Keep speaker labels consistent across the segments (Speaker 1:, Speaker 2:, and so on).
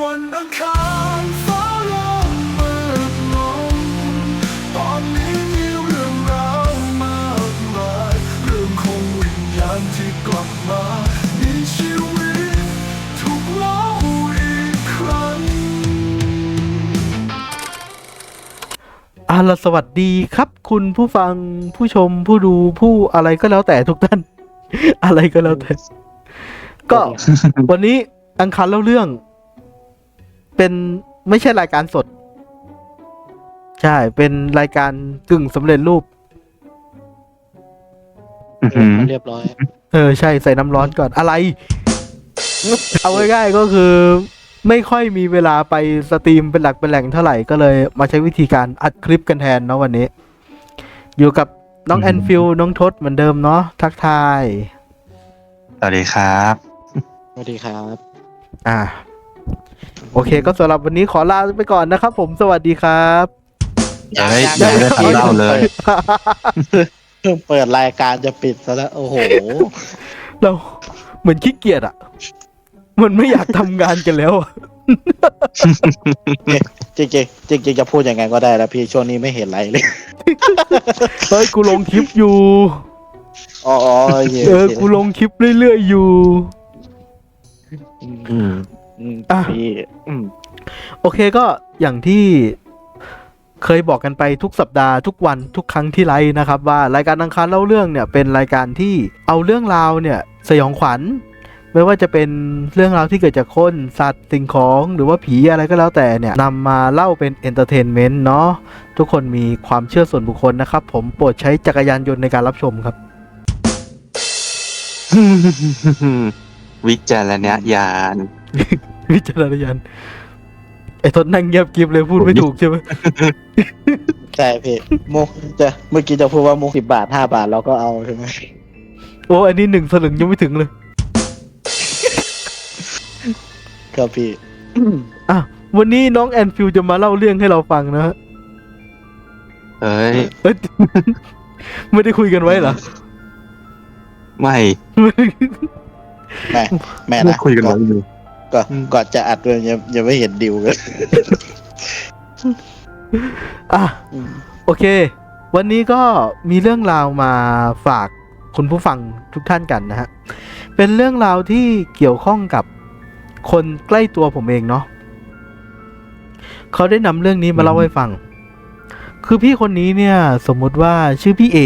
Speaker 1: วันอังคารฟ้าเริ่มมืดลงตอนนี้มีเรื่องราวมากมายเรื่องของวิญญาณที่กลับมามีชีวิตถูกเล่าอีกครั้ง
Speaker 2: อ่าล่ะสวัสดีครับ คุณผู้ฟังผู้ชมผู้ดูผู้อะไรก็แล้วแต่ทุกท่าน อะไรก็แล้วแต่ก็วันนี้อังคารเล่าเรื่อง เป็นไม่ใช่รายการสด ใช่ เป็นรายการกึ่งสำเร็จรูป
Speaker 3: อื้อหือ
Speaker 4: เรียบร้อย
Speaker 2: เออ ใช่ใส่น้ำร้อนก่อนอะไร เอาง่ายๆก็คือ ไม่ค่อยมีเวลาไปสตรีมเป็นหลักเป็นแหล่งเท่าไหร่ก็เลยมาใช้วิธีการอัดคลิปกันแทนเนาะวันนี้ อยู่กับน้องแอนฟิลน้องทศเหมือนเดิมเนาะทักทาย
Speaker 3: สวัสดีครับ
Speaker 4: สวัสดีครับ
Speaker 2: อ่า โอเค ก็สำหรับวันนี้ขอลาไปก่อนนะครับ ผมสวัสดีครับ
Speaker 3: อย่าได้อย่าได้ทันเล่าเลย
Speaker 4: เพิ่งเปิดรายการจะปิดซะแล้ว โอ้โห
Speaker 2: เราเหมือนขี้เกียจอะมันไม่อยากทำงานกันแล้วอะ
Speaker 4: จริงๆจริงๆจะพูดยังไงก็ได้แล้วพี่ช่วงนี้ไม่เห็นไรเลย
Speaker 2: เฮ้ยกูลงคลิปอยู่
Speaker 4: อ๋ออ๋อโอเค
Speaker 2: เออกูลงคลิปเรื่อยๆอยู่
Speaker 4: อืม
Speaker 3: อืม
Speaker 4: อืม
Speaker 2: อะ
Speaker 4: พี่อืม
Speaker 2: โอเคก็อย่างที่เคยบอกกันไปทุกสัปดาห์ทุกวันทุกครั้งที่ไลฟ์นะครับ ว่ารายการอังคารเล่าเรื่องเนี่ยเป็นรายการที่เอาเรื่องราวเนี่ยสยองขวัญ ไม่ว่าจะเป็นเรื่องราวที่เกิดจากคนสัตว์สิ่งของหรือว่าผีอะไรก็แล้วแต่เนี่ยนำมาเล่าเป็นเอนเตอร์เทนเมนต์เนาะทุกคนมีความเชื่อส่วนบุคคลนะครับ ผมโปรดใช้จักรยานยนต์ในการรับชมครับ
Speaker 3: วิจารณญาณ
Speaker 2: วิจารณญาณไอ้ทนนั่งเงียบกริบเลยพูดไม่ถูกใช่ไหม
Speaker 4: ใช่พี่มุกจะเมื่อกี้จะพูดว่ามุกสิบบาทห้าบาทเราก็เอาใช่ไหม
Speaker 2: โอ้อันนี้หนึ่งสลึงยังไม่ถึงเลย
Speaker 4: ครับพี่
Speaker 2: อะวันนี้น้องแอนฟิลจะมาเล่าเรื่องให้เราฟังนะฮะ
Speaker 3: เอ้ย
Speaker 2: เอ้ยไม่ได้คุยกันไว้เหรอ
Speaker 3: ไม่
Speaker 4: แม่แม่
Speaker 3: ไม่
Speaker 4: นะ
Speaker 3: คุยกันไว้เลย
Speaker 4: ก็ก่อนจะอัดเลยยังยังไม่เห็นดิวเลย
Speaker 2: อะ
Speaker 4: อืม
Speaker 2: โอเค วันนี้ก็มีเรื่องราวมาฝากคุณผู้ฟังทุกท่านกันนะฮะ เป็นเรื่องราวที่เกี่ยวข้องกับคนใกล้ตัวผมเองเนาะเขาได้นำเรื่องนี้มาเล่าให้ฟัง คือพี่คนนี้เนี่ยสมมุติว่าชื่อพี่เอ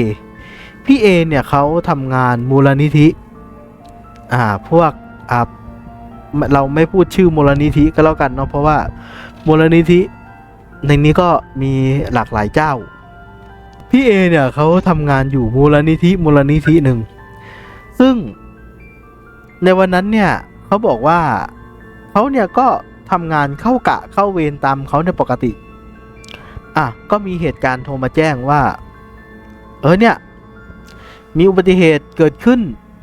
Speaker 2: พี่เอเนี่ยเขาทำงานมูลนิธิ อ่าพวกอ่า เราไม่พูดชื่อมูลนิธิก็แล้วกันเนาะเพราะว่ามูลนิธิในนี้ก็มีหลากหลายเจ้า พี่เอเนี่ยเขาทำงานอยู่มูลนิธิมูลนิธิหนึ่ง ซึ่งในวันนั้นเนี่ยเขาบอกว่าเขาเนี่ยก็ทำงานเข้ากะเข้าเวรตามเขาในปกติ อะ ก็มีเหตุการณ์โทรมาแจ้งว่า เออเนี่ย มีอุบัติเหตุเกิดขึ้น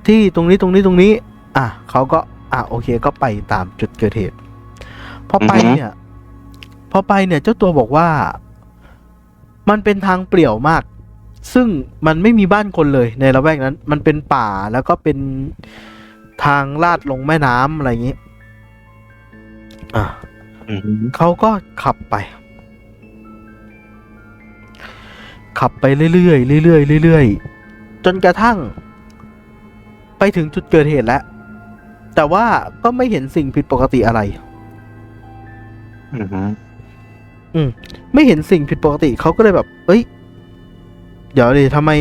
Speaker 2: ที่ตรงนี้ตรงนี้ตรงนี้ อะเขาก็ อะโอเค ก็ไปตามจุดเกิดเหตุ พอไปเนี่ย พอไปเนี่ย เจ้าตัวบอกว่า มันเป็นทางเปลี่ยวมาก ซึ่งมันไม่มีบ้านคนเลยในละแวกนั้น มันเป็นป่าแล้วก็เป็นทางลาดลงแม่น้ำอะไรอย่างนี้อะ
Speaker 3: อืม
Speaker 2: เขาก็ขับไป ขับไปเรื่อยๆเรื่อยๆเรื่อยๆจนกระทั่ง ไปถึงจุดเกิดเหตุแล้ว แต่ว่าก็ไม่เห็นสิ่งผิดปกติอะไร
Speaker 3: อืม
Speaker 2: อืม ไม่เห็นสิ่งผิดปกติเขาก็เลยแบบ เอ้ย เดี๋ยวดิทำไม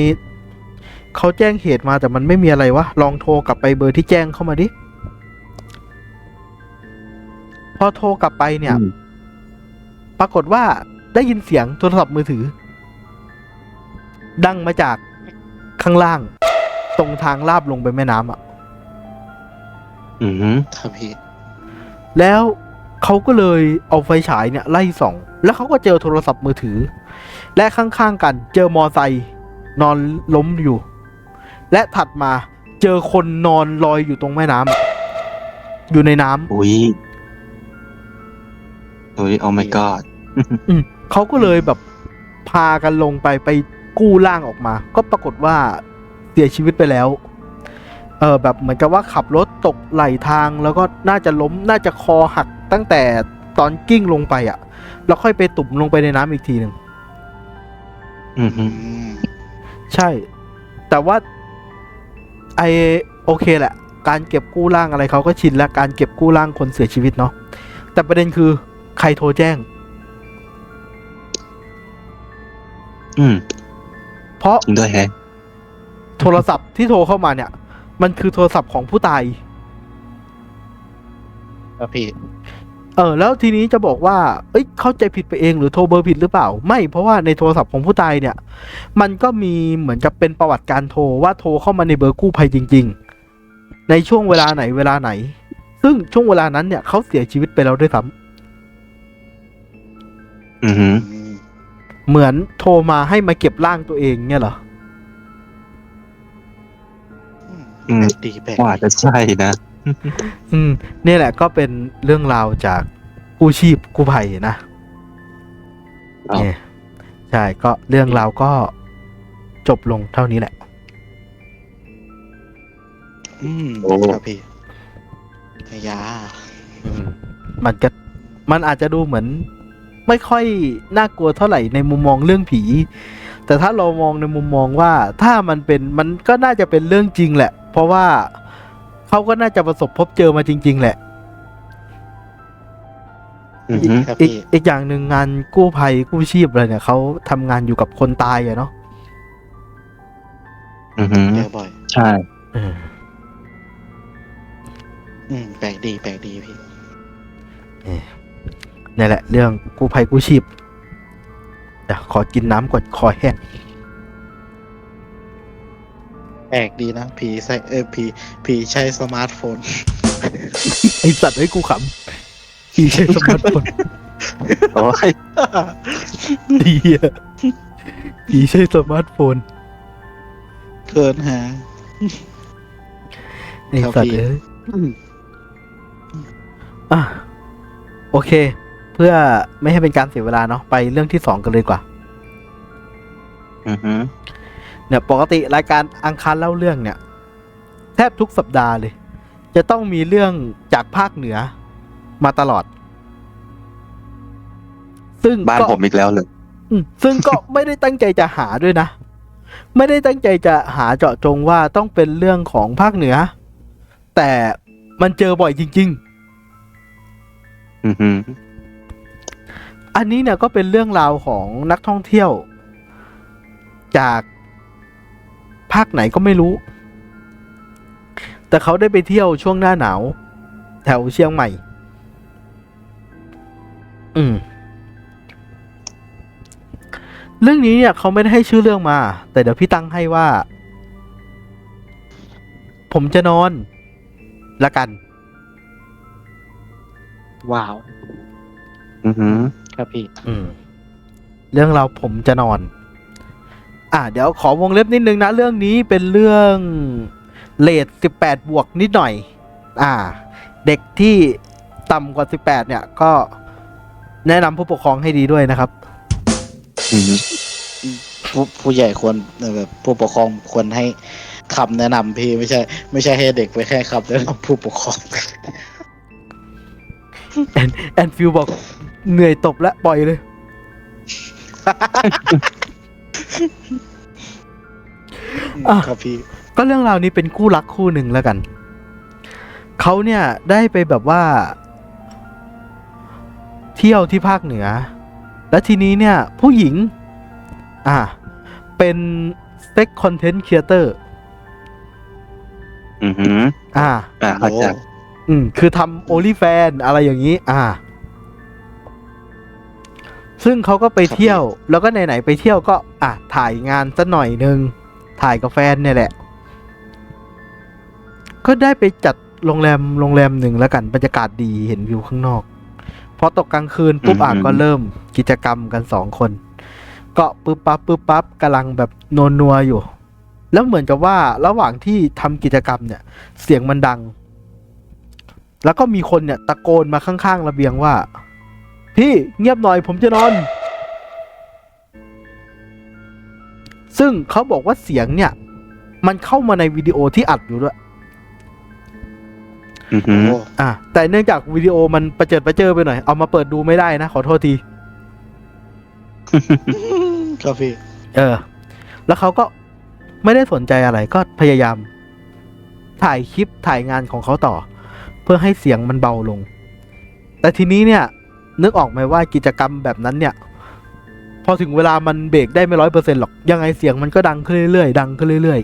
Speaker 2: เขาแจ้งเหตุมาแต่มันไม่มีอะไรวะ ลองโทรกลับไปเบอร์ที่แจ้งเข้ามาดิ พอโทรกลับไปเนี่ย ปรากฏว่าได้ยินเสียงโทรศัพท์มือถือ ดังมาจากข้างล่าง ตรงทางลาบลงไปแม่น้ำอะ
Speaker 3: อืม
Speaker 4: ครับพี่
Speaker 2: แล้วเขาก็เลยเอาไฟฉายเนี่ยไล่ส่อง แล้วเขาก็เจอโทรศัพท์มือถือ และข้างๆกันเจอมอไซค์นอนล้มอยู่ และถัดมาเจอคนนอนลอยอยู่ตรงแม่น้ำอะอยู่ในน้ำ
Speaker 3: อุ้ยอุ้ยโอ้ my god
Speaker 2: อืมเขาก็เลยแบบพากันลงไปไปกู้ร่างออกมา ก็ปรากฏว่าเสียชีวิตไปแล้ว เออแบบเหมือนกับว่าขับรถตกไหลทางแล้วก็น่าจะล้มน่าจะคอหักตั้งแต่ตอนกิ้งลงไปอะแล้วค่อยไปตุ่มลงไปในน้ำอีกทีหนึ่ง
Speaker 3: อือฮึ
Speaker 4: อืม
Speaker 2: ใช่ แต่ว่าไอโอเคแหละ การเก็บกู้ร่างอะไรเขาก็ชินแล้วการเก็บกู้ร่างคนเสียชีวิตเนาะแต่ประเด็นคือใครโทรแจ้ง
Speaker 3: อืม
Speaker 2: เพราะ
Speaker 3: จริงด้วยแฮะ
Speaker 2: โทรศัพท์ที่โทรเข้ามาเนี่ย มันคือโทรศัพท์ของผู้ตาย
Speaker 4: ครับพี่
Speaker 2: เออ แล้วทีนี้จะบอกว่า เอ้ย เข้าใจผิดไปเองหรือโทรเบอร์ผิดหรือเปล่า ไม่ เพราะว่าในโทรศัพท์ของผู้ตายเนี่ย มันก็มีเหมือนกับเป็นประวัติการโทรว่าโทรเข้ามาในเบอร์กู้ภัยจริง ๆ ในช่วงเวลาไหนเวลาไหน ซึ่งช่วงเวลานั้นเนี่ยเขาเสียชีวิตไปแล้วด้วยซ้ำ
Speaker 3: อือฮึ
Speaker 4: อืม
Speaker 2: เหมือนโทรมาให้มาเก็บร่างตัวเองเนี่ยเหรอ
Speaker 3: อืม
Speaker 4: แปลกดีแปลก
Speaker 3: ว่า
Speaker 4: ดี
Speaker 3: จะใช่นะ
Speaker 2: อืมนี่แหละก็เป็นเรื่องราวจากกู้ชีพกู้ภัยนะ
Speaker 3: อ้าว
Speaker 2: เนี่ยใช่ก็เรื่องราวก็จบลงเท่านี้แหละ
Speaker 4: อืม
Speaker 3: โอ้
Speaker 4: ครับพี่ไอ้ยา
Speaker 2: อืมมันก็มันอาจจะดูเหมือน ไม่ค่อยน่ากลัวเท่าไหร่ในมุมมองเรื่องผี แต่ถ้าเรามองในมุมมองว่าถ้ามันเป็นมันก็น่าจะเป็นเรื่องจริงแหละ เพราะว่าเขาก็น่าจะประสบพบเจอมาจริง ๆ แหละ
Speaker 3: อือฮึ
Speaker 4: ครับ
Speaker 2: อีก
Speaker 4: พี่
Speaker 2: อีกอย่างหนึ่งงานกู้ภัยกู้ชีพอะไรเนี่ยเขาทำงานอยู่กับคนตายอะเนาะ
Speaker 3: อือฮึ
Speaker 4: เจอบ่อย
Speaker 3: ใช่
Speaker 2: เออ
Speaker 4: อืมแปลกดีแปลกดีพี่
Speaker 2: นี่แหละ เรื่องกู้ภัยกู้ชีพเดี๋ยวขอกินน้ำก่อนคอแห้ง
Speaker 4: แปลกดีนะผีใส่เออผีผีใช้สมาร์ทโฟน
Speaker 2: ไอสัตว์ไอ้ยกูขำพี่ใช้สมาร์ทโฟน
Speaker 3: โอ้ย
Speaker 2: ดีอะพี่ใช้สมาร์ทโฟน
Speaker 4: เกินฮะ
Speaker 2: ไอสัตว์
Speaker 4: ครับพี่
Speaker 2: เอ้ยอะโอเคเพื่อไม่ให้เป็นการเสียเวลาเนาะไปเรื่องที่สองกันเลยดีกว่า
Speaker 3: อือฮึ
Speaker 2: เนี่ยปกติรายการอังคารเล่าเรื่องเนี่ย แทบทุกสัปดาห์เลย จะต้องมีเรื่องจากภาคเหนือมาตลอด ซึ่ง
Speaker 3: บ้าน
Speaker 2: ก็
Speaker 3: ผมอีกแล้วเลย
Speaker 2: อืมซึ่งก็ไม่ได้ตั้งใจจะหาด้วยนะ ไม่ได้ตั้งใจจะหาเจาะจงว่าต้องเป็นเรื่องของภาคเหนือ แต่มันเจอบ่อยจริง ๆ
Speaker 3: อือฮึ
Speaker 2: อันนี้เนี่ยก็เป็นเรื่องราวของนักท่องเที่ยว จากภาคไหนก็ไม่รู้ แต่เขาได้ไปเที่ยวช่วงหน้าหนาว แถวเชียงใหม่ อืม เรื่องนี้เนี่ยเขาไม่ได้ให้ชื่อเรื่องมา แต่เดี๋ยวพี่ตั้งให้ว่า ผมจะนอนละกัน
Speaker 4: ว้าว
Speaker 3: อือฮึ
Speaker 4: ครับพี่
Speaker 2: อืม เรื่องเราวผมจะนอน อ่า เดี๋ยวขอวงเล็บนิดนึงนะ เรื่องนี้เป็นเรื่องเลทสิบแปดบวกนิดหน่อย อ่า เด็กที่ต่ำกว่าสิบแปดเนี่ยก็แนะนำผู้ปกครองให้ดีด้วยนะครับ
Speaker 3: อือฮึ
Speaker 4: ผู้ผู้ใหญ่ควรเอ่อแบบผู้ปกครองควรให้คำแนะนำพี่ไม่ใช่ ไม่ใช่ให้เด็กไปแค่คำแนะนำผู้ปกครอง
Speaker 2: แอนแอนฟิวบอก เหนื่อยตบและปล่อยเลย อะ
Speaker 4: ครับพี่
Speaker 2: ก็เรื่องราวนี้เป็นคู่รักคู่หนึ่งแล้วกัน เขาเนี่ยได้ไปแบบว่า เที่ยวที่ภาคเหนือ และทีนี้เนี่ย ผู้หญิง อ่า เป็นเซ็กคอนเทนต์ครีเอเตอร์
Speaker 3: อือฮึ
Speaker 2: อ่า
Speaker 3: อ่าเข้าใจ
Speaker 2: อืม คือทำโอลิแฟนอะไรอย่างนี้ อ่า ซึ่งเขาก็ไปเที่ยว แล้วก็ไหนๆไปเที่ยวก็อะถ่ายงานสักหน่อยหนึ่งถ่ายกับแฟนเนี่ยแหละ ก็ได้ไปจัดโรงแรมโรงแรมหนึ่งแล้วกันบรรยากาศดีเห็นวิวข้างนอก พอตกกลางคืนปุ๊บอะก็เริ่มกิจกรรมกันสองคน ก็ปึ๊บปั๊บปึ๊บปั๊บกำลังแบบนวนัวๆอยู่ แล้วเหมือนกับว่าระหว่างที่ทำกิจกรรมเนี่ย เสียงมันดัง แล้วก็มีคนเนี่ยตะโกนมาข้างๆระเบียงว่า พี่เงียบหน่อยผมจะนอน ซึ่งเขาบอกว่าเสียงเนี่ย มันเข้ามาในวิดีโอที่อัดอยู่ด้วย
Speaker 3: อือฮึ
Speaker 4: โอ้
Speaker 2: อะแต่เนื่องจากวิดีโอมันประเจิดประเจอไปหน่อย เอามาเปิดดูไม่ได้นะ ขอโทษที
Speaker 4: ครับพี่
Speaker 2: เออ แล้วเขาก็ไม่ได้สนใจอะไรก็พยายาม ถ่ายคลิปถ่ายงานของเขาต่อ เพื่อให้เสียงมันเบาลง แต่ทีนี้เนี่ย นึกออกไหมว่ากิจกรรมแบบนั้นเนี่ย พอถึงเวลามันเบรกได้ไม่ร้อยเปอร์เซ็นต์หรอก ยังไงเสียงมันก็ดังขึ้นเรื่อยๆดังขึ้นเรื่อย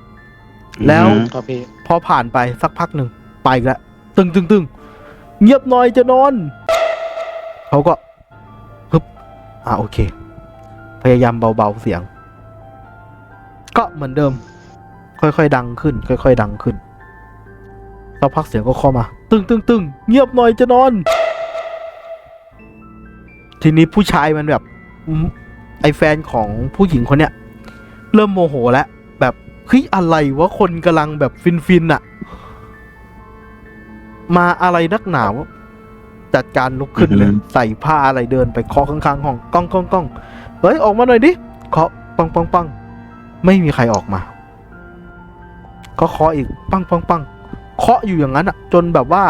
Speaker 2: ๆ แล้ว
Speaker 4: ครับพี่
Speaker 2: พอผ่านไปสักพักหนึ่งไปอีกแล้วตึงตึงตึงเงียบหน่อยจะนอน เขาก็ฮึบอ่าโอเค พยายามเบาๆเสียง ก็เหมือนเดิม ค่อยๆดังขึ้น ค่อย ๆ ดังขึ้นสักพักเสียงก็เข้ามา ตึงตึงตึงเงียบหน่อยจะนอน ทีนี้ผู้ชายมันแบบอืมไอแฟนของผู้หญิงคนเนี้ยเริ่มโมโหแล้วแบบเฮ้ยอะไรวะคนกำลังแบบฟินฟินๆอะมาอะไรนักหนาวะจัดการลุกขึ้นเลยใส่ผ้าอะไรเดินไปเคาะข้างๆห้องก้องก้องก้องเฮ้ยออกมาหน่อยดิเคาะปังปังปังไม่มีใครออกมาก็เคาะอีกปังปังปัง เคาะอยู่อย่างนั้นอะจนแบบว่า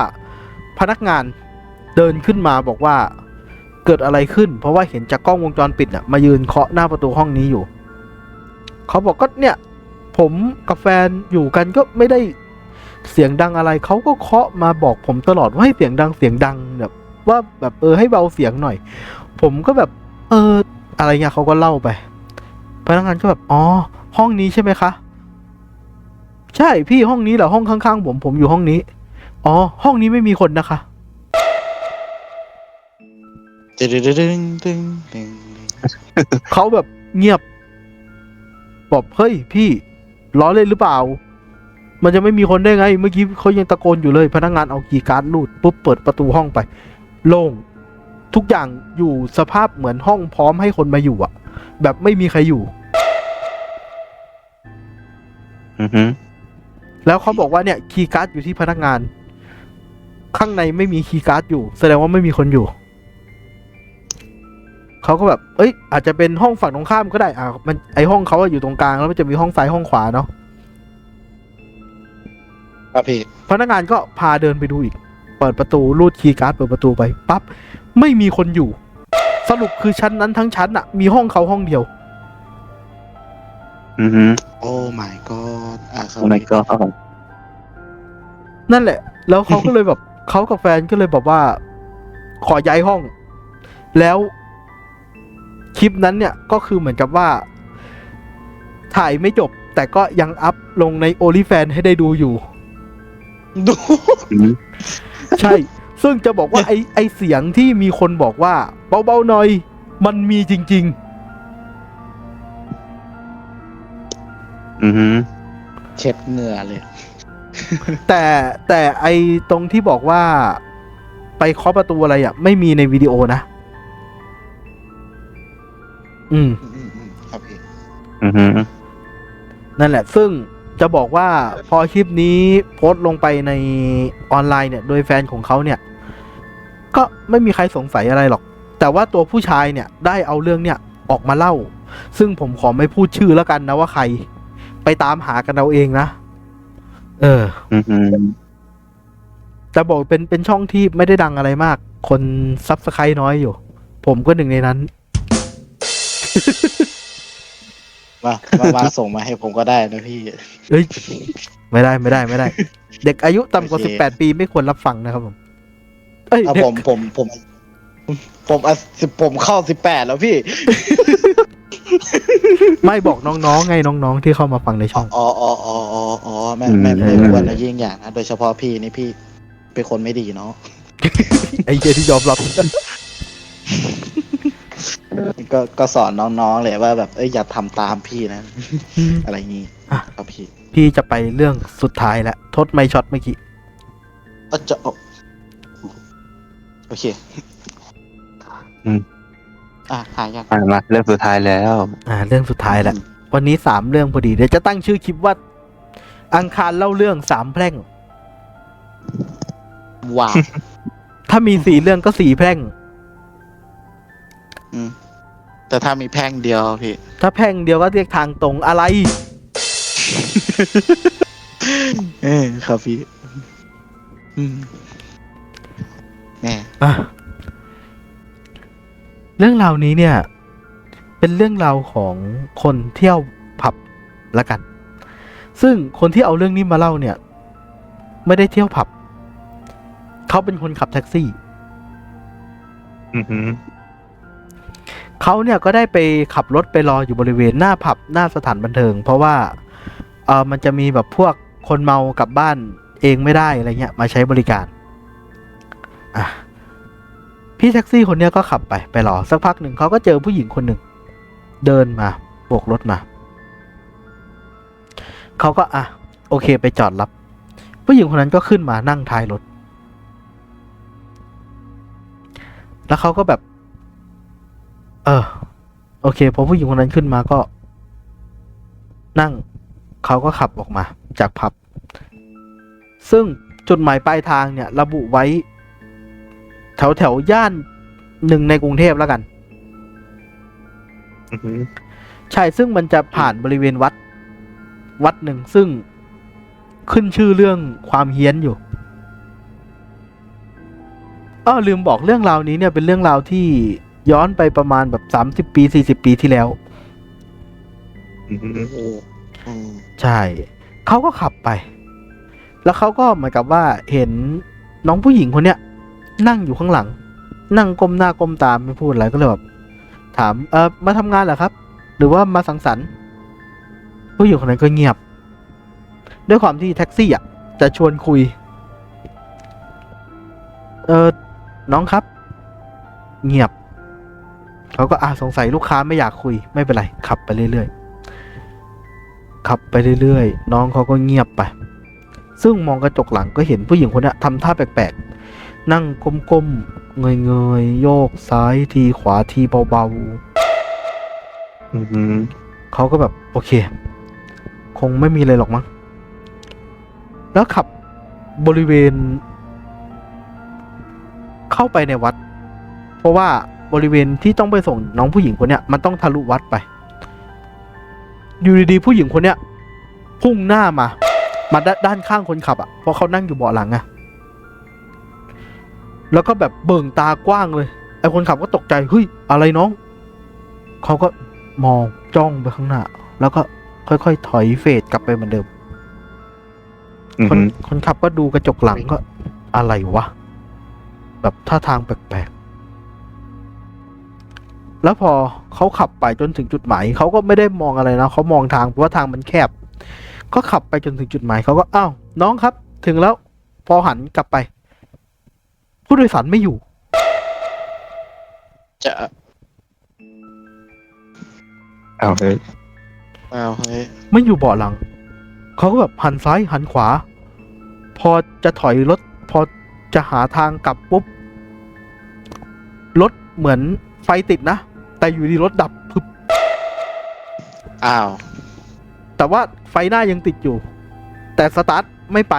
Speaker 2: พนักงานเดินขึ้นมาบอกว่าเกิดอะไรขึ้น เพราะว่าเห็นจากกล้องวงจรปิดน่ะมายืนเคาะหน้าประตูห้องนี้อยู่ เขาบอกก็เนี่ย ผมกับแฟนอยู่กันก็ไม่ได้เสียงดังอะไรเขาก็เคาะมาบอกผมตลอดว่าให้เสียงดังเสียงดังแบบว่าแบบเออให้เบาเสียงหน่อย ผมก็แบบ เอออะไรเงี้ยเขาก็เล่าไปพนักงานก็แบบอ๋อห้องนี้ใช่ไหมคะ ใช่พี่ห้องนี้แหละห้องข้างๆผมผมอยู่ห้องนี้ อ๋อ ห้องนี้ไม่มีคนนะคะ
Speaker 4: ตึงตึงตึงตึงตึง
Speaker 2: เขาแบบเงียบบอกเฮ้ยพี่ล้อเล่นหรือเปล่า มันจะไม่มีคนได้ไง เมื่อกี้เขายังตะโกนอยู่เลย พนักงานเอากีย์การ์ดลูดปุ๊บเปิดประตูห้องไป โล่งทุกอย่างอยู่สภาพเหมือนห้องพร้อมให้คนมาอยู่อะแบบไม่มีใครอยู่
Speaker 3: อือฮึ
Speaker 2: แล้วเขาบอกว่าเนี่ยคีย์การ์ดอยู่ที่พนักงาน ข้างในไม่มีคีย์การ์ดอยู่ แสดงว่าไม่มีคนอยู่เขาก็แบบ เอ้ย อาจจะเป็นห้องฝั่งตรงข้ามก็ได้อ่ามันไอห้องเขาอะอยู่ตรงกลางแล้วมันจะมีห้องซ้ายห้องขวาเนาะ
Speaker 4: ครับพี่
Speaker 2: พนักงานก็พาเดินไปดูอีก เปิดประตูรูดคีย์การ์ดเปิดประตูไปปั๊บไม่มีคนอยู่ สรุปคือชั้นนั้นทั้งชั้นอะมีห้องเขาห้องเดียว
Speaker 3: อือฮึ
Speaker 4: โอ้ my god อะ ครับ
Speaker 3: โอ้ my
Speaker 4: พี่
Speaker 3: god
Speaker 2: นั่นแหละ แล้วเขาก็เลยแบบ เขากับแฟนก็เลยบอกว่า ขอย้ายห้อง แล้วคลิปนั้นเนี่ยก็คือเหมือนกับว่า ถ่ายไม่จบ แต่ก็ยังอัพลงใน o อ l y f a n ให้ได้ดูอยู่
Speaker 4: ดู
Speaker 3: อืม
Speaker 2: ใช่ ซึ่งจะบอกว่าไอไอเสียงที่มีคนบอกว่า เบาๆหน่อย มันมีจริง
Speaker 3: อือฮึ
Speaker 4: เช็ดเหงื่อเลย
Speaker 2: ๆแต่แต่ไอตรงที่บอกว่าไปเคาะประตูอะไรอะ ไม่มีในวิดีโอนะ อืม
Speaker 4: อืมอืมครับพี่
Speaker 3: อือฮึ
Speaker 2: นั่นแหละ ซึ่งจะบอกว่าพอคลิปนี้โพสต์ลงไปในออนไลน์เนี่ย โดยแฟนของเขาเนี่ย ก็ไม่มีใครสงสัยอะไรหรอก แต่ว่าตัวผู้ชายเนี่ย ได้เอาเรื่องเนี่ยออกมาเล่า ซึ่งผมขอไม่พูดชื่อแล้วกันนะว่าใคร ไปตามหากันเอาเองนะ เออ
Speaker 3: อือฮึ
Speaker 2: แต่บอกเป็นเป็นช่องที่ไม่ได้ดังอะไรมาก คนซับสไครต์น้อยอยู่ ผมก็หนึ่งในนั้น
Speaker 4: มามามาส่งมาให้ผมก็ได้นะพี่
Speaker 2: เอ้ย ไม่ได้ไม่ได้ไม่ได้ เด็กอายุต่ำกว่า
Speaker 4: โอ
Speaker 2: สิบ
Speaker 4: เค
Speaker 2: แปดปีไม่ควรรับฟังนะครับผม เอ้ย
Speaker 4: เอา
Speaker 2: เด็ก
Speaker 4: ผมผมผม ผมอะสิบผมเข้าสิบแปดแล้วพี่
Speaker 2: ไม่บอกน้องๆไงน้องๆที่เข้ามาฟังในช่อง
Speaker 4: อ๋ออ๋ออ๋ออ๋ออ๋อไม่ไม่ไม่ควรนะยิ่งอย่างนะโดยเฉพาะพี่นี่พี่เป็นคนไม่ดีเนาะ
Speaker 2: ไอ้เจที่ยอมรับ
Speaker 4: ก็ก็สอนน้องๆเลยว่าแบบเอ้ยอย่าทำตามพี่นะ อะไรงี้
Speaker 2: อะ
Speaker 4: ครับพี่
Speaker 2: พี่จะไปเรื่องสุดท้ายแล้วทดไม่ช็อตเมื่อกี้
Speaker 4: ก็จะเอาโอเค
Speaker 3: อืม
Speaker 4: อะหายยัง
Speaker 3: อะมาเรื่องสุดท้ายแล้ว
Speaker 2: อ่า เรื่องสุดท้ายแล้ววันนี้สามเรื่องพอดี เดี๋ยวจะตั้งชื่อคลิปว่า อังคารเล่าเรื่องสามแพร่ง
Speaker 4: ว้าว
Speaker 2: ถ้ามีสี่เรื่องก็สี่แพร่ง
Speaker 4: อืมแต่ถ้ามีแพ่งเดียวพี่
Speaker 2: ถ้าแพร่งเดียวก็เรียกทางตรงอะไร
Speaker 4: เออครับพี่ อืมแหม
Speaker 2: อะ เรื่องราวนี้เนี่ย เป็นเรื่องราวของคนเที่ยวผับละกัน ซึ่งคนที่เอาเรื่องนี้มาเล่าเนี่ย ไม่ได้เที่ยวผับ เขาเป็นคนขับแท็กซี่
Speaker 3: อือหือ
Speaker 2: เขาเนี่ยก็ได้ไปขับรถไปรออยู่บริเวณหน้าผับหน้าสถานบันเทิง เพราะว่าเออมันจะมีแบบพวกคนเมากลับบ้านเองไม่ได้อะไรเงี้ย มาใช้บริการ อะ พี่แท็กซี่คนนี้ก็ขับไปไปรอสักพักหนึ่งเขาก็เจอผู้หญิงคนหนึ่ง เดินมาโบกรถมาเขาก็อะโอเคไปจอดรับ ผู้หญิงคนนั้นก็ขึ้นมานั่งท้ายรถ แล้วเขาก็แบบ เออ โอเคพอผู้หญิงคนนั้นขึ้นมาก็ นั่งเขาก็ขับออกมาจากผับ ซึ่งจุดหมายปลายทางเนี่ย ระบุไว้ แถวแถวย่านหนึ่งในกรุงเทพแล้วกัน
Speaker 3: อือหือ
Speaker 2: ใช่ซึ่งมันจะผ่านบริเวณวัด วัดหนึ่งซึ่งขึ้นชื่อเรื่องความเฮี้ยนอยู่อ้อลืมบอกเรื่องราวนี้เนี่ยเป็นเรื่องราวที่ย้อนไปประมาณแบบสามสิบปีสี่สิบปีที่แล้ว
Speaker 3: อือหือ
Speaker 4: โอ้อืม
Speaker 2: ใช่ เขาก็ขับไป แล้วเขาก็เหมือนกับว่าเห็นน้องผู้หญิงคนเนี้ย นั่งอยู่ข้างหลัง นั่งก้มหน้าก้มตามไม่พูดอะไรก็เลยแบบถามเออมาทำงานเหรอครับ หรือว่ามาสังสรรค์ผู้หญิงคนนั้นก็เงียบ ด้วยความที่แท็กซี่อะจะชวนคุย เออน้องครับ เงียบเขาก็อ่าสงสัยลูกค้าไม่อยากคุยไม่เป็นไรขับไปเรื่อยๆขับไปเรื่อยๆ น้องเขาก็เงียบไป ซึ่งมองกระจกหลังก็เห็นผู้หญิงคนนี้ทำท่าแปลกๆ นั่งก้มๆ เงยๆ โยกซ้ายทีขวาทีเบา
Speaker 3: อือหือ
Speaker 2: ๆ เขาก็แบบ โอเค คงไม่มีอะไรหรอกมั้ง แล้วขับบริเวณ เข้าไปในวัด เพราะว่าบริเวณที่ต้องไปส่งน้องผู้หญิงคนเนี้ยมันต้องทะลุวัดไป อยู่ดีๆผู้หญิงคนเนี้ย พุ่งหน้ามา มาดด้านข้างคนขับอะเพราะเขานั่งอยู่เบาะหลังอะ แล้วก็แบบเบิ่งตากว้างเลย ไอ้คนขับก็ตกใจ เฮ้ย อะไรน้อง เขาก็มองจ้องไปข้างหน้า แล้วก็ค่อยๆ ถอยเฟดกลับไปเหมือนเดิม
Speaker 3: อือ
Speaker 2: คน
Speaker 3: หือ
Speaker 2: คนขับก็ดูกระจกหลังก็อะไรวะ แบบท่าทางแปลกๆ แล้วพอเขาขับไปจนถึงจุดหมาย เขาก็ไม่ได้มองอะไรนะ เขามองทางเพราะว่าทางมันแคบ ก็ขับไปจนถึงจุดหมาย เขาก็อ้าวน้องครับ ถึงแล้ว พอหันกลับไป ผู้โดยสารไม่อยู่
Speaker 4: จะ
Speaker 3: เอาเฮ้ย
Speaker 4: อ้าวเฮ้ย
Speaker 2: ไม่อยู่เบาะหลัง เขาก็แบบหันซ้ายหันขวา พอจะถอยรถ พอจะหาทางกลับปุ๊บ รถเหมือนไฟติดนะ แต่อยู่ดีรถดับพึบ
Speaker 4: อ้าว
Speaker 2: แต่ว่าไฟหน้ายังติดอยู่ แต่สตาร์ทไม่ไป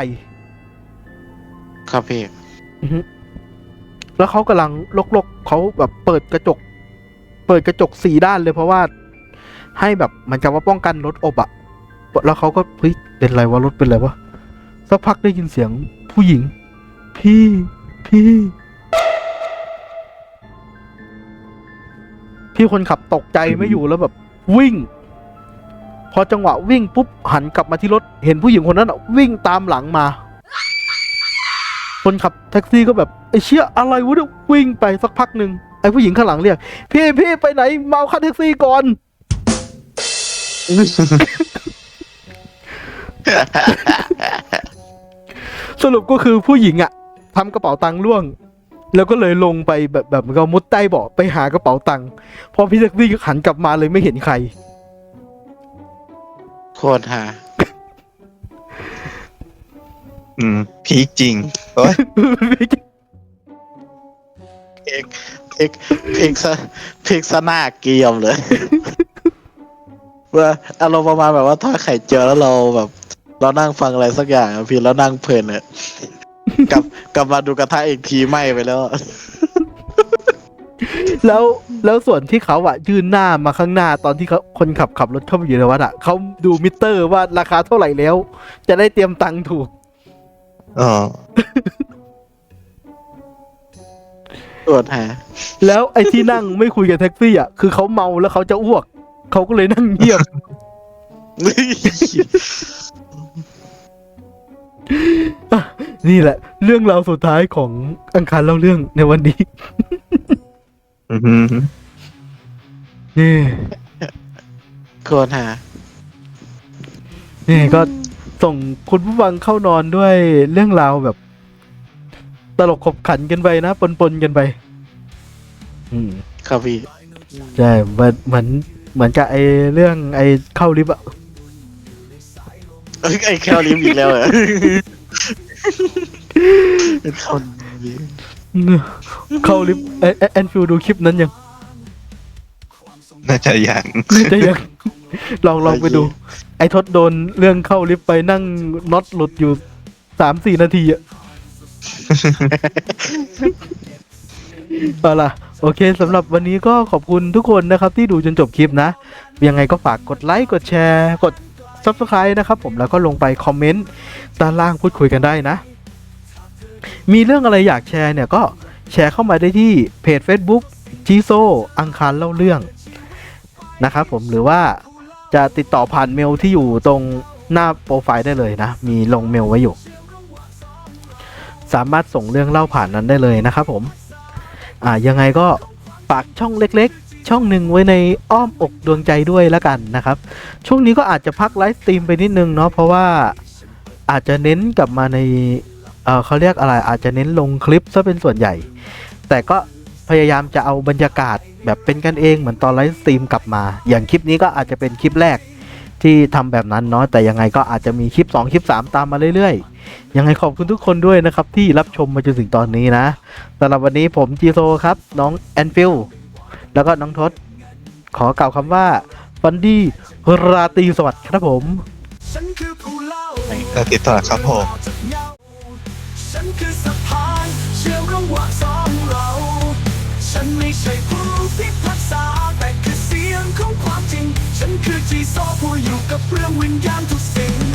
Speaker 4: ครับพี่
Speaker 2: อือฮึ แล้วเขากำลังลกๆเขาแบบเปิดกระจก เปิดกระจกสี่ด้านเลยเพราะว่า ให้แบบเหมือนกับว่าป้องกันรถอบอะแล้วเขาก็เฮ้ยเป็นไรวะรถเป็นไรวะสักพักได้ยินเสียงผู้หญิง พี่พี่ พี่คนขับตกใจไม่อยู่แล้วแบบ วิ่ง พอจังหวะวิ่งปุ๊บหันกลับมาที่รถ เห็นผู้หญิงคนนั้นวิ่งตามหลังมา คนขับแท็กซี่ก็แบบไอ้เชี่ยอะไรวะเนี่ยวิ่งไปสักพักหนึ่งไอ้ผู้หญิงข้างหลังเรียก พี่พี่ไปไหนเมาคันแท็กซี่ก่อนสรุปก็คือผู้หญิงอะทำกระเป๋าตังค์ร่วง แล้วก็เลยลงไปแบบแบบเหมือนกับมุดใต้เบาะไปหากระเป๋าตังค์พอพี่แท็กซี่หันกลับมาเลยไม่เห็นใคร
Speaker 4: โคตรฮา
Speaker 3: อืมพีคจริงโอ้ย
Speaker 4: เพกเพกซะเพกซะหน้าเกรียมเลยว่าอารมณ์ประมาณแบบว่าถ้าไข่เจียวแล้วเราแบบ เรานั่งฟังอะไรสักอย่างอะพี่แล้วนั่งเพลินเนี่ยกลับกลับมาดูกระทะอีกทีไหม้ไปแล้ว
Speaker 2: แล้วแล้วส่วนที่เขาอะยื่นหน้ามาข้างหน้าตอนที่เขาคนขับขับรถเข้าไปอยู่ในวัดอะเขาดูมิเตอร์ว่าราคาเท่าไหร่แล้ว จะได้เตรียมตังค์ถูก
Speaker 3: อ๋อ
Speaker 4: ตรวจหา
Speaker 2: แล้วไอ้ที่นั่งไม่คุยกับแท็กซี่อะคือเขาเมาแล้วเขาจะอ้วกเขาก็เลยนั่งเงียบ นี่แหละ เรื่องราวสุดท้ายของอังคารเล่าเรื่องในวันนี้
Speaker 3: อือหือ
Speaker 2: นี่
Speaker 4: ตรวจหา
Speaker 2: นี่ก็ ส่งคุณผู้ฟังเข้านอนด้วยเรื่องราวแบบ ตลกขบขันกันไปนะ ปนๆกันไป อืม
Speaker 4: ครับพี่
Speaker 2: ใช่เหมือนเหมือนเหมือนกับไอ้เรื่องไอ้เข้าลิฟต์อะ
Speaker 4: เอ้ยไอ้แคลริมอีกแล้วเหรอเป็นคนพี่
Speaker 2: เข้าลิฟต์ไอ้ไอ้แอนฟิลดูคลิปนั้นยัง
Speaker 3: น่าจะยัง
Speaker 2: น่าจะยัง ลองลองไปดู ไอ้ทศโดนเรื่องเข้าลิฟต์ไปนั่งน็อตหลุดอยู่สามสี่นาทีอะ เอาล่ะ โอเคสำหรับวันนี้ก็ขอบคุณทุกคนนะครับที่ดูจนจบคลิปนะ ยังไงก็ฝากกดไลค์ กดแชร์ กด Subscribe นะครับผมแล้วก็ลงไปคอมเมนต์ด้านล่างพูดคุยกันได้นะ มีเรื่องอะไรอยากแชร์เนี่ยก็แชร์เข้ามาได้ที่เพจ Facebook จีโซอังคารเล่าเรื่อง นะครับผมหรือว่าจะติดต่อผ่านเมลที่อยู่ตรงหน้าโปรไฟล์ได้เลยนะ มีลงเมลไว้อยู่ สามารถส่งเรื่องเล่าผ่านนั้นได้เลยนะครับผม อ่ายังไงก็ฝากช่องเล็กๆ ช่องหนึ่งไว้ในอ้อมอกดวงใจด้วยแล้วกันนะครับ ช่วงนี้ก็อาจจะพักไลฟ์สตรีมไปนิดนึงเนาะเพราะว่าอาจจะเน้นกลับมาในเเขาเรียกอะไรอาจจะเน้นลงคลิปซะเป็นส่วนใหญ่ แต่ก็ พยายามจะเอาบรรยากาศแบบเป็นกันเองเหมือนตอนไลฟ์สตรีมกลับมา อย่างคลิปนี้ก็อาจจะเป็นคลิปแรกที่ทำแบบนั้นเนาะแต่ยังไงก็อาจจะมีคลิป 2 คลิป 3 ตามมาเรื่อยๆ ยังไงขอบคุณทุกคนด้วยนะครับ ที่รับชมมาจนถึงตอนนี้นะสำหรับวันนี้ผมจีโซครับ น้องแอนฟิลแล้วก็น้องทศ ขอกล่าวคำว่าฟันดี้ราตรีสวัสดิ์ครับผม
Speaker 1: ฉันคือผู้เล่า
Speaker 3: ก็ติดต่อครับผม
Speaker 1: ฉันไม่ใช่ผู้พิพากษาแต่คือเสียงของความจริง ฉันคือจีซอผู้อยู่กับเรื่องวิญญาณทุกสิ่ง